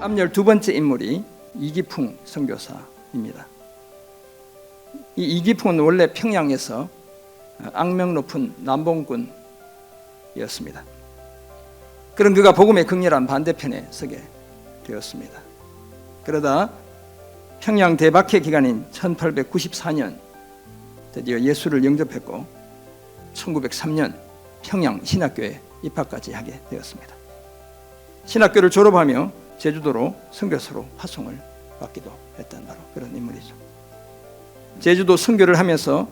앞열 두 번째 인물이 이기풍 선교사입니다. 이 이기풍은 원래 평양에서 악명 높은 남봉꾼이었습니다. 그런 그가 복음의 극렬한 반대편에 서게 되었습니다. 그러다 평양 대박해 기간인 1894년 드디어 예수를 영접했고 1903년 평양 신학교에 입학까지 하게 되었습니다. 신학교를 졸업하며 제주도로 선교사로 파송을 받기도 했던 바로 그런 인물이죠. 제주도 선교를 하면서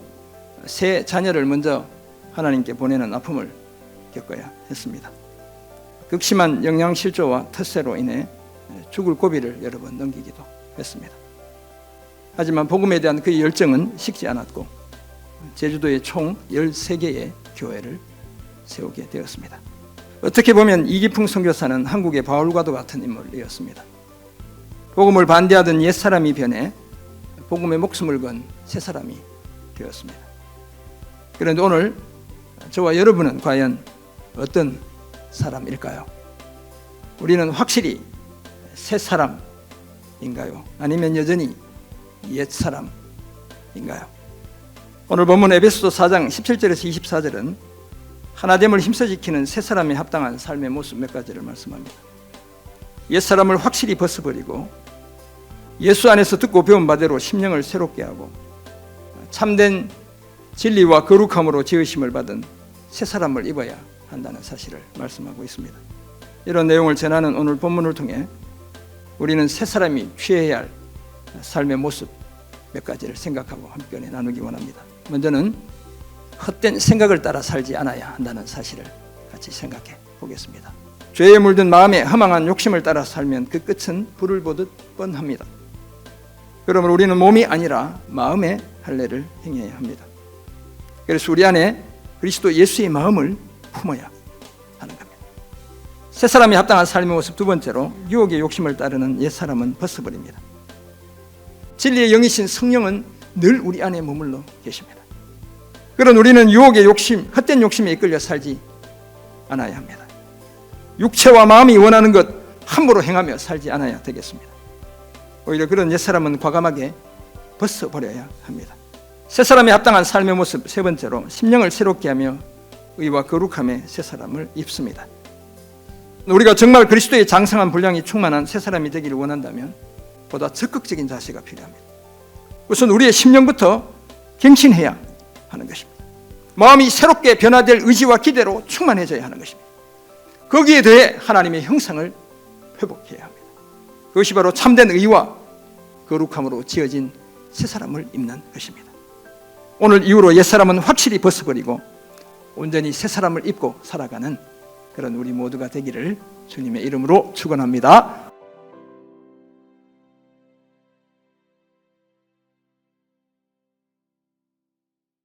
세 자녀를 먼저 하나님께 보내는 아픔을 겪어야 했습니다. 극심한 영양실조와 텃세로 인해 죽을 고비를 여러 번 넘기기도 했습니다. 하지만 복음에 대한 그의 열정은 식지 않았고 제주도에 총 13개의 교회를 세우게 되었습니다. 어떻게 보면 이기풍 선교사는 한국의 바울과도 같은 인물이었습니다. 복음을 반대하던 옛 사람이 변해 복음의 목숨을 건 새 사람이 되었습니다. 그런데 오늘 저와 여러분은 과연 어떤 사람일까요? 우리는 확실히 새 사람인가요? 아니면 여전히 옛 사람인가요? 오늘 본문 에베소서 4장 17절에서 24절은 하나됨을 힘써 지키는 새 사람에 합당한 삶의 모습 몇 가지를 말씀합니다. 옛 사람을 확실히 벗어버리고 예수 안에서 듣고 배운 바대로 심령을 새롭게 하고 참된 진리와 거룩함으로 지으심을 받은 새 사람을 입어야 한다는 사실을 말씀하고 있습니다. 이런 내용을 전하는 오늘 본문을 통해 우리는 새 사람이 취해야 할 삶의 모습 몇 가지를 생각하고 함께 나누기 원합니다. 먼저는 헛된 생각을 따라 살지 않아야 한다는 사실을 같이 생각해 보겠습니다. 죄에 물든 마음에 허망한 욕심을 따라 살면 그 끝은 불을 보듯 뻔합니다. 그러므로 우리는 몸이 아니라 마음의 할례를 행해야 합니다. 그래서 우리 안에 그리스도 예수의 마음을 품어야 하는 겁니다. 새 사람이 합당한 삶의 모습 두 번째로 유혹의 욕심을 따르는 옛 사람은 벗어버립니다. 진리의 영이신 성령은 늘 우리 안에 머물러 계십니다. 그런 우리는 유혹의 욕심, 헛된 욕심에 이끌려 살지 않아야 합니다. 육체와 마음이 원하는 것 함부로 행하며 살지 않아야 되겠습니다. 오히려 그런 옛사람은 과감하게 벗어버려야 합니다. 새 사람에 합당한 삶의 모습 세 번째로 심령을 새롭게 하며 의와 거룩함의 새 사람을 입습니다. 우리가 정말 그리스도의 장성한 분량이 충만한 새 사람이 되기를 원한다면 보다 적극적인 자세가 필요합니다. 우선 우리의 심령부터 갱신해야 하는 것입니다. 마음이 새롭게 변화될 의지와 기대로 충만해져야 하는 것입니다. 거기에 대해 하나님의 형상을 회복해야 합니다. 그것이 바로 참된 의와 거룩함으로 지어진 새 사람을 입는 것입니다. 오늘 이후로 옛 사람은 확실히 벗어버리고 온전히 새 사람을 입고 살아가는 그런 우리 모두가 되기를 주님의 이름으로 축원합니다.